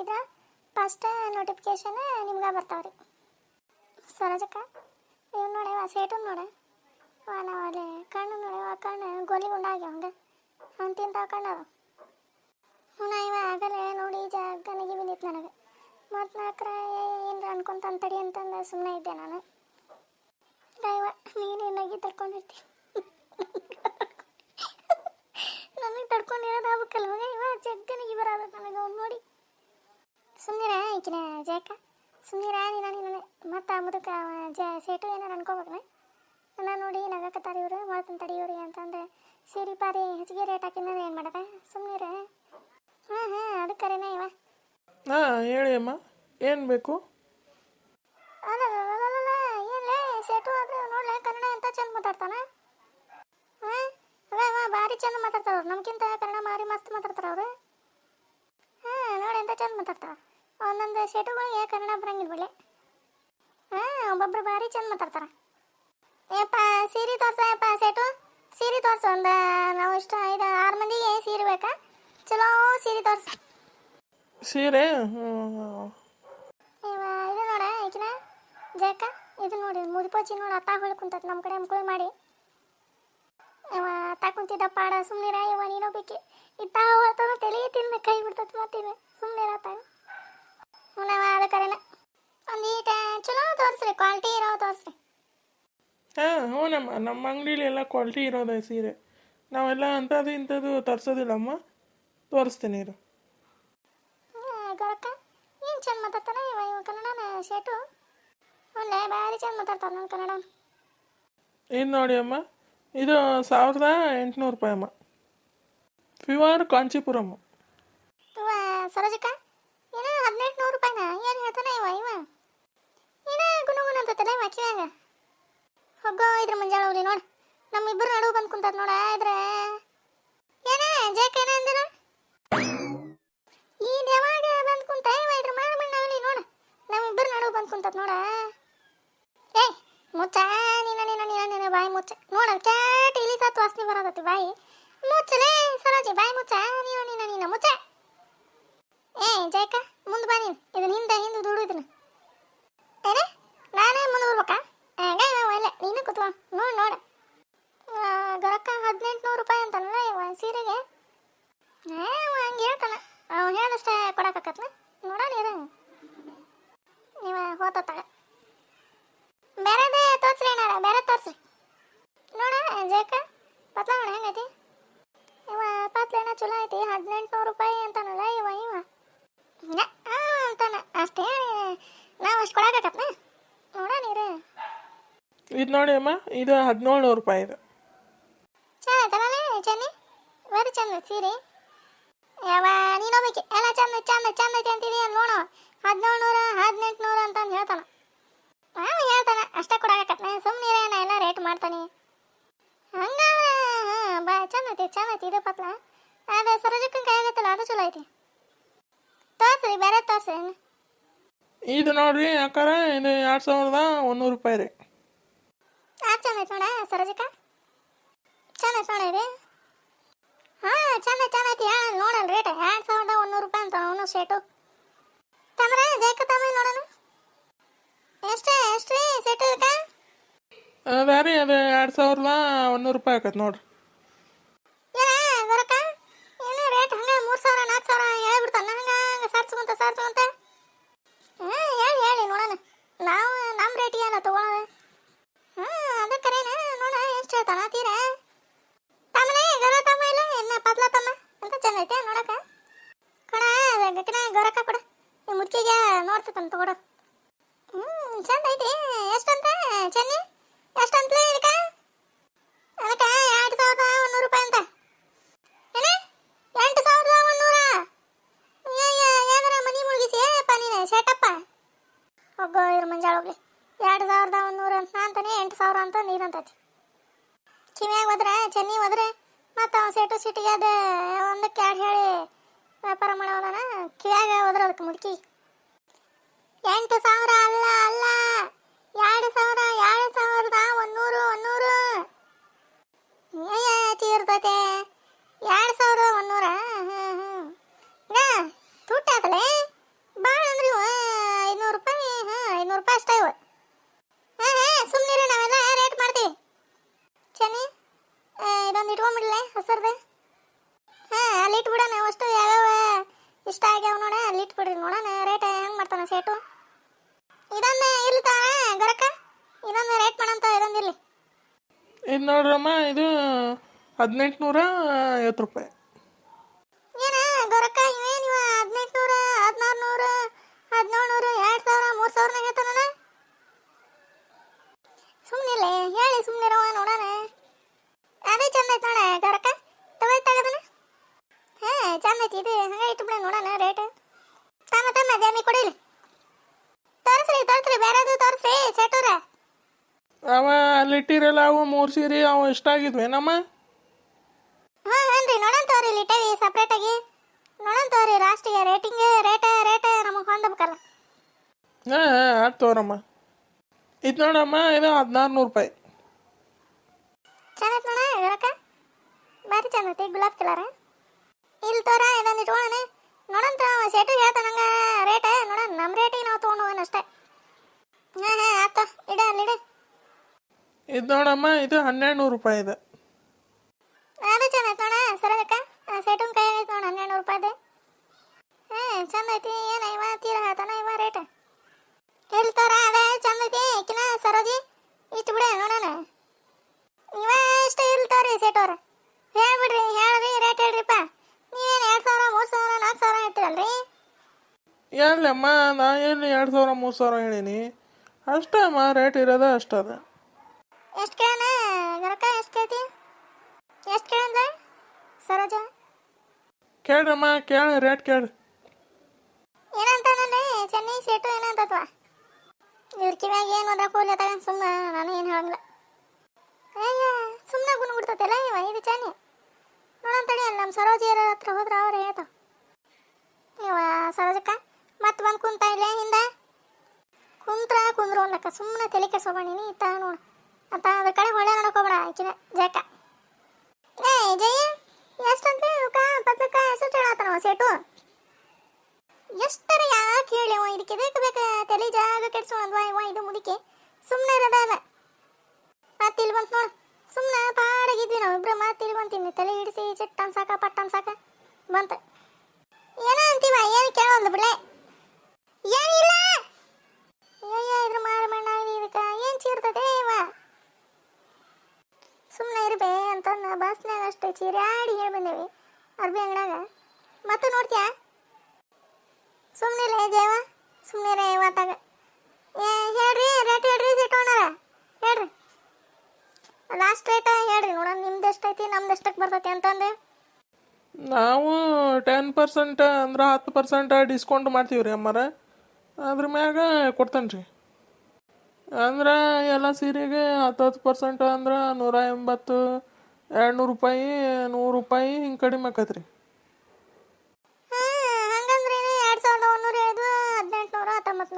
ಹಾಕಿದ್ರೆ first notification ನಿಮ್ಗೆ ಬರ್ತಾವ್ರಿ. ಸರೋಜಕ್ಕ ಇವ್ ನೋಡಿ ಸೇಟು ನೋಡ. ವಾ ನಾವು ಅಲ್ಲಿ ಕಣ್ಣು ನೋಡವ ಕಣ್ಣು ಗೋಲಿ ಗುಂಡಾಗ್ಯಾವ ಹಂಗೆ. ಅಂತಿಂತ ಕಣ್ಣು ಹ್ಞೂ ಇವ ಆಗಲೇ ನೋಡಿ ಜಗ್ಗನಿಗೆ ಬಿದ್ದಿತ್ತು ನನಗೆ. ಮತ್ತು ನಾಲ್ಕರ ಏನ್ರ ಅನ್ಕೊಂತ ಅಂತಡಿ ಅಂತಂದು ಸುಮ್ಮನೆ ಇದ್ದೆ ನಾನು. ಇವ ನೀನು ನಗಿ ತಡ್ಕೊಂಡಿರ್ತಿ. ನನಗೆ ತಡ್ಕೊಂಡಿರೋದು ಆಗ್ಬೇಕಲ್ಲ ಮಗ ಇವ ಜಗ್ಗನಿಗೆ ಬರೋದು ನನಗೆ ಅವ್ನು ನೋಡಿ. ಸುಮ್ಮನಿರ ಈಕಿನ ಜಯಕ ಸುಮ್ಮನೆ ನೀನು ನೀನು ಮತ್ತೆ ಮುದುಕ ಅವ ಜ ಸೇಟು ಏನಾರು ಅನ್ಕೋಬೇಕನ? ನಾನು ನೋಡಿ ನಗಕತ್ತಾರ ಇವರು ಮಾಡ್ತಾನೆ ತಡಿಯೋರಿ ಇವ್ರಿ ಅಂತಂದ್ರೆ ಸೀರೆ ಪಾರಿ ಹೆಚ್ಚಿಗೆ ರೇಟ್ ಹಾಕಿದ್ರೆ ಏನು ಮಾಡದ? ಸುಮ್ಮನೆ ಹಾಂ ಹಾಂ ಅದಕ್ಕರೇನೆ ಇವ. ಹಾಂ ಹೇಳಿ ಅಮ್ಮ ಏನು ಬೇಕು? ಸೇಟು ಆದ್ರೆ ನೋಡ್ಲೆ ಕನ್ನಡ ಅಂತ ಚಂದ ಮಾತಾಡ್ತಾನ? ಹಾಂ ಅವ ಭಾರಿ ಚಂದ ಮಾತಾಡ್ತಾರ ಅವ್ರು ನಮ್ಗಿಂತ ಕನ್ನಡ ಭಾರಿ ಮಸ್ತ್ ಮಾತಾಡ್ತಾರ ಅವರು. ಚಂದ ಮಾತಾಡ್ತಾರ? ಒಂದೊಂದು ಶೇಟುಗಳಿಗೆ ಕನ್ನಡ ಬರಂಗಿಲ್ಲ ಬಿಡ್ಲೆ. ಹಾಂ ಒಬ್ಬೊಬ್ರು ಭಾರಿ ಚಂದ ಮಾತಾಡ್ತಾರ. ಏಪ್ಪ ಸೀರೆ ತೋರ್ಸ ಯಪ್ಪ ಸೇಟು ಸೀರೆ ತೋರ್ಸು ಒಂದು ನಾವು ಇಷ್ಟ ಐದು ಆರು ಮಂದಿಗೆ ಸೀರೆ ಬೇಕಾ. ಚಲೋ ಸೀರೆ ತೋರ್ಸು. ಸೀರೆ? ಇವ ಇದು ನೋಡ ಈಕಿನ ಜಯಕ್ಕ ಇದು ನೋಡಿ ಮುದಿಪೋಚಿ ನೋಡಿ ಅತ್ತ ಹೊಳ್ ಕುಂತತ್ ನಮ್ಮ ಕಡೆ ಮಕ್ಕಳು ಮಾಡಿ. ಇವ ಅತ್ತ ಕುಂತಿದ್ದ ಪಾಡ ಸುಮ್ಮನಿರ ಇವ ನೀನೋ ಬೇಕಿ ಇತ್ತ ಹೊಳ್ತದ ತಲೆ ತಿನ್ನ ಕೈ ಬಿಡ್ತತ್ ಮತ್ತೇನು ಸುಮ್ಮನಿರ ಅತ್ತ ಹುನವ ಅದ ಕರೆನ. ಒಂದೀಟ ಚಲೋ ತೋರಿಸ್ರಿ ಕ್ವಾಲಿಟಿ ಇರೋ ತೋರಿಸ್ರಿ. ಹಾಂ ಹ್ಞೂನಮ್ಮ ನಮ್ಮ ಅಂಗಡೀಲಿ ಎಲ್ಲ ಕ್ವಾಲಿಟಿ ಇರೋದೆ ಸೀರೆ. ನಾವೆಲ್ಲ ಅಂಥದ್ದು ಇಂಥದ್ದು ತರಿಸೋದಿಲ್ಲಮ್ಮ. ತೋರಿಸ್ತೀನಿ ಇರು. ಗೊರಕ್ಕ ಏನು ಚಂದ ಮಾತಾಡ್ತಾನ ಇವ ಇವ ಕನ್ನಡನ ಶೇಟು ಒಳ್ಳೆ ಭಾರಿ ಚಂದ ಮಾತಾಡ್ತಾರ ನನ್ನ ಕನ್ನಡ ಏನು ನೋಡಿ ಅಮ್ಮ? ಇದು ಸಾವಿರದ ಎಂಟುನೂರು ರೂಪಾಯಿ ಅಮ್ಮ. ಪ್ಯೂರ್ ಕಾಂಚೀಪುರಮ್ಮ ಇವ, ಸರೋಜಕ್ಕ, ಏನ ಹದಿನೆಂಟು ನೂರು ರೂಪಾಯಿನ? ಏನು ಹೇಳ್ತಾನೆ ಇವ ಇವ? ಏನ ಗುಣಗುಣ ಅಂತತ್ತಲ್ಲ ಇವ ಕಿವ್ಯಾಗ ಹೋಗೋ ಇದ್ರ ಮಂಜಾಳ ಹೋಗ್ಲಿ ನೋಡು. ನಮ್ಮಿಬ್ಬರು ನಡುವು ಬಂದು ಕುಂತದ ನೋಡ, ಇದ್ರೆ. ಏನ, ಜೇಕ ಏನ ಈ ಯಾವಾಗ ಬಂದು ಕುಂತ, ಇವ ಇದ್ರ ಮಾರ ಮಣ್ಣಾಗಲಿ ನೋಡು. ನಮ್ಮಿಬ್ಬರು ನಡುವು ಬಂದು ಕುಂತದ ನೋಡ. ಏ ಮುಚ್ಚ ನೀನ ನೀನ ನೀನ ನೀನ ಬಾಯಿ ಮುಚ್ಚ. ನೋಡ ಕ್ಯಾಟ್ ಇಲಿ ಸತ್ತು ವಾಸನೆ ಬರೋದತ್ತಿ ಬಾಯಿ. ಮುಚ್ಚಲೇ ಸರೋಜಿ, ಬಾಯಿ ಮುಚ್ಚ. ನೀನು, ನೀನ, ನೀನು, ಮುಚ್ಚ. ಏ ಜಯಕ ಮುಂದೆ ಬಾ ನೀನು. ಇದು ಹಿಂದೆ ಹಿಂದೆ ದುಡು ಇದನ್ನ. ಏನೇ ನಾನೇ ಮುಂದೆ ಬರ್ಬೇಕಾ ಹಂಗ ಇಲ್ಲ ನೀನು ಕೂತ್ಕೊ ನೋಡು ನೋಡು ಗರಕ್ಕ ಹದಿನೆಂಟು ನೂರು ರೂಪಾಯಿ ಅಂತಾನಲ್ಲ ಇವ ಸೀರೆಗೆ ಏ ಅವ ಹಂಗೆ ಹೇಳ್ತಾನ ಅವ ಹೇಳಿದಷ್ಟೇ ಕೊಡಕತ್ತನ ನೋಡ ನೀರು ನೀವ ಹೋತಾಗ ಬೇರೆದೇ ತೋರ್ಸ್ರಿ ಏನಾರ ಬೇರೆ ತೋರ್ಸ್ರಿ ನೋಡ ಜಯಕ ಪತ್ಲ ನೋಡ ಹೆಂಗೈತಿ? ಇವ ಪತ್ಲೇನ ಚಲೋ ಐತಿ ಹದಿನೆಂಟು ನೂರು ರೂಪಾಯಿ ಅಂತಾನಲ್ಲ ಇವ ಇವ. ಅಂತಾನ. ಅಷ್ಟೇ ನಾವು ಅಷ್ಟು ಕೊಡಕತ್ತನ? ನೋಡ ನೀರು. ಇದು ನೋಡಿ ಅಮ್ಮ ಇದು ಹದಿನೇಳು ನೂರು ರೂಪಾಯಿ ಇದು. ಚೆನ್ನಾಗೈತಲ್ಲ ಚೆನ್ನಿ ಬರ್ರಿ ಚಂದ ಸೀರೆ. ಯಾವ ನೀನೊಬ್ಬಕ್ಕೆ ಎಲ್ಲ ಚಂದ ಚಂದ ಚಂದ ಐತಿ ಅಂತೀನಿ ನೋಡು. ಹದಿನೇಳು ನೂರ ಹದಿನೆಂಟು ನೂರ ಅಂತಂದು ಹೇಳ್ತಾನ. ಅವ ಹೇಳ್ತಾನ ಅಷ್ಟೇ ಕೊಡಕತ್ತನ. ಸುಮ್ಮನೆ ಎಲ್ಲ ರೇಟ್ ಮಾಡ್ತಾನೆ. ಐತಿ ಚಂದ ಐತಿ ಇದು ಪತ್ಲ ಅದು ಸರೋಜಕ್ಕನ ಕೈ ಆಗತ್ತಲ್ಲ ಅದು ಚಲೋ ಐತಿ. ತೋರ್ಸ್ರಿ ಬೇರೆ ತೋರ್ಸ್ರಿ ಇದು ನೋಡ್ರಿ ಯಾಕಾರ ಇದು ಎರಡು ಸಾವಿರದ ಒಂದೂರು ರೂಪಾಯಿ ರೀ. ಆ ಚಂದ ಐತಿ ನೋಡ ಸರೋಜಕ್ಕ. ಚಂದ ಐತಿ ನೋಡ ಇದು. ಹಾಂ ಚಂದ ಚಂದ ಐತಿ ಹೇಳ ನೋಡಲ್ ರೇಟ್ ಎರಡು ಸಾವಿರದ ಒಂದೂರು ರೂಪಾಯಿ ಅಂತ ಅವನು ಶೇಟು ತಮ್ರ ಜಯಕ ತಮ್ಮ ನೋಡೋಣ. ಎಷ್ಟೇ ಎಷ್ಟು ರೀ ಸೆಟ್ ಇದಕ್ಕೆ ಅದ ರೀ ಅದು ಎರಡು ಸಾವಿರದ ಒಂದೂರು ರೂಪಾಯಿ ಆಕತ್ ನೋಡ್ರಿ ಏನ ಗೊರಕ ಏನು ರೇಟ್ ಹಂಗ ಮೂರು ಸಾವಿರ ನಾಲ್ಕು ಸಾವಿರ ಹೇಳ್ಬಿಡ್ತಾನ ಹಂಗ ಹಂಗ ಸರ್ಸ್ಕೊಂತ ಸರ್ಸ್ಕೊಂತ ಹ್ಞೂ ಹೇಳಿ ಹೇಳಿ ನೋಡೋಣ ನಾವು ನಮ್ಮ ರೇಟಿಗೆ ಅಲ್ಲ ತಗೊಳ್ಳೋದು ಹ್ಞೂ ಅದು ಕರೇನ ನೋಡ ಎಷ್ಟು ಹೇಳ್ತಾನ ತೀರ ತಮ್ಮನೇ ಗರ ತಮ್ಮ ಇಲ್ಲ ಎನ್ನ ಪತ್ಲ ತಮ್ಮ ಅಂತ ಚಂದ ಐತೆ ನೋಡಕ ಕೊಡ ಗಟ್ಟಿನ ಗೊರಕ ಕೊಡ. ಈ ಮುಚ್ಚಿಗೆ ತಗೋಡ. ಹ್ಞೂ ಚಂದ ಐತಿ. ಎಷ್ಟಂತ, ಚೆನ್ನಿ? ಎಷ್ಟಂತ ಇದಕ್ಕ ಅದಕ್ಕೆ ಎರಡು ಸಾವಿರದ ಒಂದೂರು ರೂಪಾಯಿ ಅಂತ. ಎಂಟು ಸಾವಿರದ ಮನಿ ಮುಳುಗಿಸಿ ಶೇಟಪ್ಪ ಹೋಗೋ ಇದ್ರ ಮಂಜಾಳ ಎರಡು ಸಾವಿರದ ಒಂದೂರ ಅಂತ ಅಂತಾನೆ, ಎಂಟು ಸಾವಿರ ಅಂತ ನೀನಂತತಿ ಕಿವಿಯಾಗ ಹೋದ್ರೆ ಚೆನ್ನಿ ಹೋದ್ರೆ ಮತ್ತು ಅವ್ನು ಸೆಟು ಸಿಟಿಗೆ ಅದು ಒಂದಕ್ಕೆ ಎರಡು ಹೇಳಿ ವ್ಯಾಪಾರ ಮಾಡೋದನ ಕಿವಿಯಾಗ ಹೋದ್ರೆ ಅದಕ್ಕೆ ಮುದುಕಿ. ಎಂಟು ಸಾವಿರ ಅಲ್ಲ ಅಲ್ಲ. ಎರಡು ಸಾವಿರ ಎರಡು ಸಾವಿರದ ಒಂದೂರು ಒಂದೂರು ಏ ತೀರ್ತೈತೆ ಹಸರ್ದೆ? ಹಾಂ, ಅಲ್ಲಿ ಇಟ್ಬಿಡೋಣ, ಅಷ್ಟು ಯಾವ್ಯಾವ ಇಷ್ಟ ಆಗ್ಯಾವ ನೋಡ, ಅಲ್ಲಿ ಇಟ್ಬಿಡ್ರಿ ನೋಡೋಣ ರೇಟ್ ಹೆಂಗೆ ಮಾಡ್ತಾನೆ ಸೇಟು? ಇದನ್ನ ಇಲ್ಲಿ ತಾ ಗರಕ ಇದೊಂದು ರೇಟ್ ಮಾಡಂತ ಇದೊಂದು ಇಲ್ಲಿ ಇದು ನೋಡ್ರಮ್ಮ, ಇದು ಹದಿನೆಂಟುನೂರ ಐವತ್ತು ರೂಪಾಯಿ ಏನ ಗರಕ ಇವೇನು ಇವ ಹದಿನೆಂಟುನೂರ ಹದಿನಾರು ನೂರು ಹದಿನೇಳು ನೂರು ಎರಡು ಸಾವಿರ ಮೂರು ಸಾವಿರನಾಗ ಹೇಳ್ತಾನಣ್ಣ ಸುಮ್ಮನಿಲ್ಲ ಹೇಳಿ ಸುಮ್ಮನಿರವ ನೋಡೋಣ ಅದೇ ಚಂದ ಐತೆ ನೋಡ ಗರಕ ತಗೊಳ್ ತಗದನ ಹಾ ಚಂದ ಐತಿ ಇದು ಹಂಗೆ ಇಟ್ಬಿಡ ನೋಡೋಣ ರೇಟ್ ತಮ್ಮ ತಮ್ಮ ದ್ಯಾಮಿ ಕೊಡಿಲಿ ತೋರಿಸ್ರಿ ತೋರಿಸ್ರಿ ಬೇರೆದು ತೋರಿಸ್ರಿ ಸೆಟೂರ ಅವ ಅಲ್ಲಿ ಇಟ್ಟಿರಲ್ಲ ಅವು ಮೂರು ಸೀರೆ ಅವು ಎಷ್ಟಾಗಿದ್ವಿ ನಮ್ಮ? ಹಾಂ ಹಾನ್ರಿ ನೋಡೋಣ ತೋರಿ ಇಲ್ಲಿ ಸಪ್ರೇಟ್ ಸಪ್ರೇಟಾಗಿ ನೋಡೋಣ ತೋರಿ ಲಾಸ್ಟಿಗೆ ರೇಟಿಂಗ್ ರೇಟ ರೇಟ ನಮಗೆ ಹೊಂದಬೇಕಲ್ಲ. ಹಾಂ ಹಾಂ ಅದು ತೋರಮ್ಮ ಇದು ನೋಡಮ್ಮ ಇದು ಹದಿನಾರು ನೂರು ರೂಪಾಯಿ ಐತೆ ನೋಡ ಗರಕ ಭಾರಿ ಚಂದ ಐತಿ ಗುಲಾಬ್ ಕಲರ್. ಇಲ್ಲಿ ತೋರ ಇದೊಂದು ಇಟ್ಕೊಳ್ಳೋಣ ನೋಡಂತ ಸೆಟು ಹೇಳ್ತಾನಂಗ ರೇಟ್ ನೋಡೋಣ ನಮ್ಮ ರೇಟಿಗೆ ನಾವು ತೊಗೊಂಡು ಹೋಗೋಣ ಅಷ್ಟೇ ಹಾಂ ಹಾಂ ಆಯ್ತು ಇಡ ಅಲ್ಲಿ ಇಡು ಇದು ನೋಡಮ್ಮ ಇದು ಹನ್ನೆರಡು ನೂರು ರೂಪಾಯಿ ಇದೆ. ಅದು ಚಂದ ಐತೆ ನೋಡ ಸರದಕ್ಕ ಸೆಟುನ್ ಕೈ ಐತೆ ನೋಡ ಹನ್ನೆರಡು ನೂರು ರೂಪಾಯಿ ಹಾಂ ಚಂದ ಐತಿ ಏನು ಇವ ತೀರ ಹೇಳ್ತಾನ ಇವ ರೇಟ್. ಹೇಳ್ತಾರ ತೋರ ಅದ ಚಂದ ಐತಿ ಕಿನ ಸರೋಜಿ? ಇಷ್ಟು ಬಿಡ ನೋಡೋಣ. ಇವ ಎಷ್ಟು ಇಲ್ಲಿ ತೋರಿ ಸೆಟೋರ. ಹೇಳ್ಬಿಡ್ರಿ ಹೇಳ್ರಿ ರೇಟ್ ಹೇಳ್ರಿಪ್ಪ ನೀವೇನು ಎರಡು ಸಾವಿರ ಮೂರು ಸಾವಿರ ನಾಲ್ಕು ಸಾವಿರ ಹೇಳ್ತೀರಲ್ರಿ? ಎಲ್ಲಮ್ಮ ನಾ ಏನು ಎರಡು ಸಾವಿರ ಮೂರು ಸಾವಿರ ಹೇಳೀನಿ. ಅಷ್ಟೇ ಅಮ್ಮ ರೇಟ್ ಇರೋದೇ ಅಷ್ಟದ ಎಷ್ಟು ಕೇಳಣ ಗರಕ ಎಷ್ಟು ಕೇಳ್ತಿ ಎಷ್ಟು ಕೇಳಂದ ಸರೋಜ? ಕೇಳ್ರಮ್ಮ ಕೇಳ ರೇಟ್ ಏನಂತ ಏನಂತಾನಲ್ಲಿ ಚೆನ್ನೈ ಸೇಟು ಏನಂತತ್ವ? ಇವ್ರ ಕಿವ್ಯಾಗ ಏನು ಓದಾ ಕೂಲಿ ಅತ್ತಾಗ ಸುಮ್ಮನೆ ನಾನು ಏನು ಹೇಳಂಗಿಲ್ಲ. ಅಯ್ಯ ಸುಮ್ಮನೆ ಗುಣ ಬಿಡ್ತೈತಲ್ಲ ಇವ ಇದು ಚೆನ್ನಿ ನೋಡಂತಡಿ ತಡಿ ಅಲ್ಲಿ ನಮ್ಮ ಸರೋಜಿಯರ ಹತ್ರ ಹೋದ್ರೆ ಅವ್ರು ಹೇಳ್ತಾವ. ಇವ ಸರೋಜಕ್ಕ ಮತ್ತೆ ಬಂದು ಕುಂತ ಇಲ್ಲ ಹಿಂದೆ? ಕುಂತ್ರ ಕುಂದ್ರು ಅನ್ನಕ್ಕ ಸುಮ್ಮನೆ ತಲೆ ಕೆಡ್ಸೋಬೇಡ ನೀನು ಇತ್ತ ನೋಡು. ಅತ್ತ ಅದ್ರ ಕಡೆ ಹೊಳೆ ನೋಡ್ಕೋಬೇಡ ಆಕಿನ, ಜಕ. ಏ ಜಯ, ಎಷ್ಟಂತ ಇವಕ್ಕ ಪತ್ರಕ್ಕ ಎಷ್ಟು ಹೇಳತ್ತನವ ಸೇಟು? ಎಷ್ಟರ ಯಾಕೆ ಹೇಳಿ ಅವ ಇದಕ್ಕೆ ಬೇಕು ಬೇಕು, ತಲೆ ಜಾಗ ಕೆಡ್ಸೋಣದ್ವಾ ಇವ ಇದು ಮುದಿಕೆ. ಸುಮ್ಮನೆ ಇರೋದಲ್ಲ ಮತ್ತೆ ಇಲ್ಲಿ ಬಂತು ನೋಡು. ಸುಮ್ಮನೆ ಪಾಡಾಗಿದ್ವಿ ನಾವು ಇಬ್ರು, ಮತ್ತೆ ಬಂತೀನಿ. ತಲೆ ಹಿಡಿಸಿ ಚಿಟ್ಟನ್ ಅನ್ಸಾಕ ಪಟ್ಟನ್ ಅನ್ಸಾಕ ಬಂತ. ಏನೋ ಅಂತೀವ ಏನು ಕೇಳೋದು ಬಿಡ್ಲೆ ಏನಿಲ್ಲ ಅಯ್ಯ ಇದ್ರ ಮಾರ ಮಣ್ಣ ಇದಕ್ಕೆ ಏನು ಚೀರ್ತದೆ ಇವ ಸುಮ್ಮನೆ ಇರ್ಬೇ ಅಂತಂದು ಬಸ್ನಾಗ ಅಷ್ಟೇ ಚೀರಾಡಿ ಹೇಳಿ ಬಂದೇವಿ ಅರ್ಬಿ ಅಂಗಡಾಗ ಮತ್ತೆ ನೋಡ್ತೀಯಾ? ಸುಮ್ಮನೆ ಜೇವ ಸುಮ್ಮನೆ ಇವತ್ತಾಗ ಏ, ಹೇಳ್ರಿ ರೇಟ್ ಹೇಳ್ರಿ ಸಿಟ್ಟೋಣರ ಹೇಳ್ರಿ. ಲಾಸ್ಟ್ ರೇಟ ಹೇಳ್ರಿ ನೋಡೋಣ, ನಿಮ್ದು ಎಷ್ಟೈತಿ, ನಮ್ದು ಎಷ್ಟಕ್ಕೆ ಬರ್ತೈತಿ ಅಂತಂದು. ನಾವು ಟೆನ್ ಪರ್ಸೆಂಟ್ ಅಂದ್ರೆ ಹತ್ತು ಪರ್ಸೆಂಟ್ ಡಿಸ್ಕೌಂಟ್ ಮಾಡ್ತೀವಿ ರೀ ಅಮ್ಮಾರ. ಅದ್ರ ಮ್ಯಾಗ ಕೊಡ್ತೇನೆ ರೀ. ಅಂದ್ರೆ ಎಲ್ಲ ಸೀರೆಗೆ ಹತ್ತು ಹತ್ತು ಪರ್ಸೆಂಟ್ ಅಂದ್ರೆ ನೂರ ಎಂಬತ್ತು ಎರಡು ನೂರು ರೂಪಾಯಿ ನೂರು ರೂಪಾಯಿ ಹಿಂಗೆ ಕಡಿಮೆ ಆಕೈತೆ ರೀ ಹಾಂ ಹಂಗಂದ್ರೆ ಎರಡು ಸಾವಿರದ ಒಂದೂರ ಹೇಳಿದ್ವು ಹದಿನೆಂಟು ನೂರ ಹತ್ತೊಂಬತ್ತು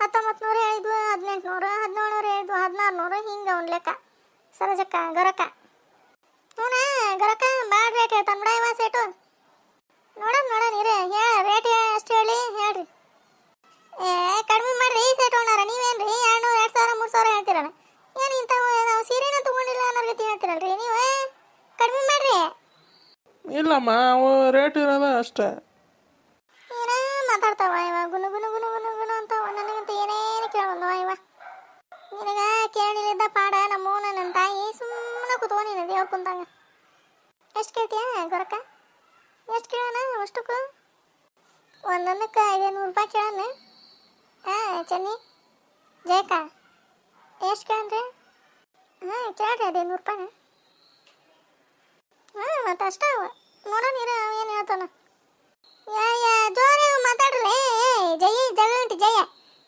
ಹತ್ತೊಂಬತ್ತು ನೂರ ಹೇಳಿದ್ವು ಹದಿನೆಂಟು ನೂರ ಹದಿನೇಳು ನೂರ ಹದಿನಾರು ನೂರ ಹಿಂಗೆ ಅವ್ನ ಲೆಕ್ಕ. ಸರಜಕ್ಕ ಗರಕ ಹ್ಞೂ ಗರಕ ಭಾಳ ರೇಟ್ ಹೇಳ್ತಾನೆ ಬಿಡ ಇವ ಸೇಟು ಇಲ್ಲಮ್ಮ, ಅವು ರೇಟ್ ಇರೋದ ಅಷ್ಟೇ. ಏನೇ ಮಾತಾಡ್ತಾವ ಇವ ಗುನು ಗುನು ಗುನು ಗುನು ಗುನು ಅಂತ ನನಗಂತ ಏನೇನು ಕೇಳೋದು ಇವ. ನಿನಗ ಕೇಳಿಲ್ಲದ ಪಾಡ ನಮ್ಮ ನನ್ನ ತಾಯಿ ಸುಮ್ಮನೆ ಕೂತ್ಕೊ ನೀನು ದೇವ್ರ ಕುಂತಾಗ. ಎಷ್ಟು ಕೇಳ್ತೀಯ ಗೊರಕ ಎಷ್ಟು ಕೇಳೋಣ ಅಷ್ಟಕ್ಕೂ? ಒಂದೊಂದಕ್ಕೆ ಐದು ನೂರು ರೂಪಾಯಿ ಕೇಳೋಣ. ಹಾಂ, ಚೆನ್ನಿ. ಜಯಕ ಎಷ್ಟು ಕೇಳನ್ರಿ ಹಾಂ, ಕೇಳ್ರಿ ಅದೇ ನೂರು ರೂಪಾಯಿ ಹಾಂ, ಮತ್ತೆ ಅಷ್ಟೇ ಅವ ನೋಡೋಣ ಇರ ಏನು ಹೇಳ್ತಾನ? ಯಾ ಯಾ ಜೋರ ಮಾತಾಡ್ರಲೇ ಜಯ ಜಗಳ ಉಂಟು ಜಯ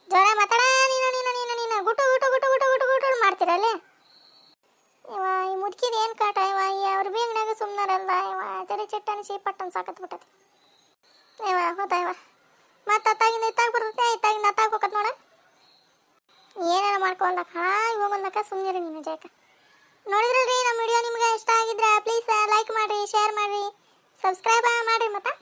ಜೋರ ಮಾತಾಡ, ನೀನು ನೀನು ನೀನು ನೀನು. ಗುಟು ಗುಟು ಗುಟು ಗುಟು ಗುಟು ಗುಟು ಮಾಡ್ತೀರಲ್ಲೇ ಇವ, ಈ ಮುದುಕಿದ ಏನು ಕಾಟ, ಇವ, ಈ ಅವ್ರ ಬೀಗ್ನಾಗ ಸುಮ್ಮನಾರಲ್ಲ ಇವ ಚಿಟ್ಟನ ಚಿಟ್ಟನಿಸಿ ಪಟ್ಟನ್ ಸಾಕತ್ ಬಿಟ್ಟತಿ. ಇವ ಹೋತ ಇವ? ಮತ್ತೆ ಅತ್ತಾಗಿಂದ ಇತ್ತಾಗ ಬರ್ತೈತೆ ಇತ್ತಾಗಿಂದ ಅತ್ತಾಗ ಹೋಗತ್ ನೋಡ. ಏನಾರ ಮಾಡ್ಕೊಂಡಕ್ಕ ಹಾಗೆ ಹೋಗಂದಕ್ಕ ಸುಮ್ಮನಿರಿ ನೀನು ಜಯಕ ನೋಡಿದ್ರಲ್ರಿ, ನಮ್ಮ ವಿಡಿಯೋ ನಿಮ್ಗೆ ಇಷ್ಟ ಆಗಿದ್ರೆ ಪ್ಲೀಸ್ ಲೈಕ್ ಮಾಡಿ ಶೇರ್ ಮಾಡಿರಿ. ಸಬ್ಸ್ಕ್ರೈಬ್ ಮಾಡಿ ಮತ್ತೆ?